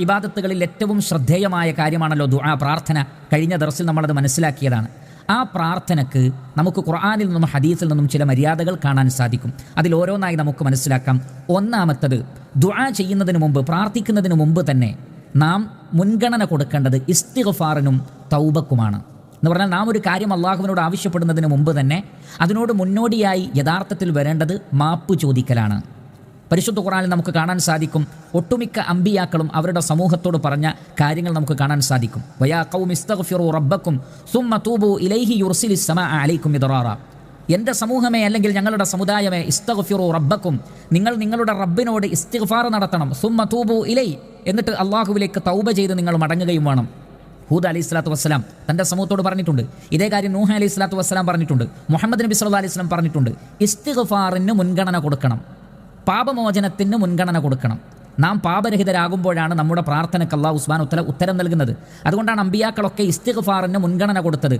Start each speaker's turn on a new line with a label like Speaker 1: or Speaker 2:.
Speaker 1: ഇബാദത്തുകളിൽ ഏറ്റവും ശ്രദ്ധേയമായ കാര്യമാണല്ലോ ദുആ പ്രാർത്ഥന. കഴിഞ്ഞ ദർസിൽ നമ്മളത് മനസ്സിലാക്കിയതാണ്. ആ പ്രാർത്ഥനക്ക് നമുക്ക് ഖുർആാനിൽ നിന്നും ഹദീസിൽ നിന്നും ചില മര്യാദകൾ കാണാൻ സാധിക്കും. അതിൽ ഓരോന്നായി നമുക്ക് മനസ്സിലാക്കാം. ഒന്നാമത്തത് ദുആ ചെയ്യുന്നതിന് മുമ്പ് പ്രാർത്ഥിക്കുന്നതിന് മുമ്പ് തന്നെ നാം മുൻഗണന കൊടുക്കേണ്ടത് ഇസ്തിഗ്ഫാറിനും തൗബക്കുമാണ്. എന്ന് പറഞ്ഞാൽ നാം ഒരു കാര്യം അള്ളാഹുവിനോട് ആവശ്യപ്പെടുന്നതിന് മുമ്പ് തന്നെ അതിനോട് മുന്നോടിയായി യഥാർത്ഥത്തിൽ വരേണ്ടത് മാപ്പ് ചോദിക്കലാണ്. പരിശുദ്ധ ഖുറാനിൽ നമുക്ക് കാണാൻ സാധിക്കും. ഒട്ടുമിക്ക അമ്പിയാക്കളും അവരുടെ സമൂഹത്തോട് പറഞ്ഞ കാര്യങ്ങൾ നമുക്ക് കാണാൻ സാധിക്കും. വയാ ഇലൈഹി സമാ അലൈക്കും എന്റെ സമൂഹമേ അല്ലെങ്കിൽ ഞങ്ങളുടെ സമുദായമേ ഇസ്തഗ്ഫിറു റബ്ബക്കും നിങ്ങൾ നിങ്ങളുടെ റബ്ബിനോട് ഇസ്തിഗ്ഫാർ നടത്തണം. സുമ്മ തൂബു ഇലൈ എന്നിട്ട് അള്ളാഹുവിലേക്ക് തൗബ ചെയ്ത് നിങ്ങൾ മടങ്ങുകയും വേണം. ഹൂദ് അലൈഹി സ്വലാത്തു വസ്സലാം തന്റെ സമൂഹത്തോട് പറഞ്ഞിട്ടുണ്ട്. ഇതേ കാര്യം നൂഹ അലൈഹി സ്വലാത്തു വസ്സലാം പറഞ്ഞിട്ടുണ്ട്. മുഹമ്മദ് നബി സല്ലാ അലൈഹി വസല്ലം പറഞ്ഞിട്ടുണ്ട്. ഇസ്തിഗ്ഫാറിന് മുൻഗണന കൊടുക്കണം. പാപമോചനത്തിന് മുൻഗണന കൊടുക്കണം. നാം പാപരഹിതരാകുമ്പോഴാണ് നമ്മുടെ പ്രാർത്ഥനയ്ക്ക് അള്ളാഹു ഉസ്മാൻ ഉത്തര ഉത്തരം നൽകുന്നത്. അതുകൊണ്ടാണ് അമ്പിയാക്കളൊക്കെ ഇസ്തിഗ്ഫാറിന് മുൻഗണന കൊടുത്തത്.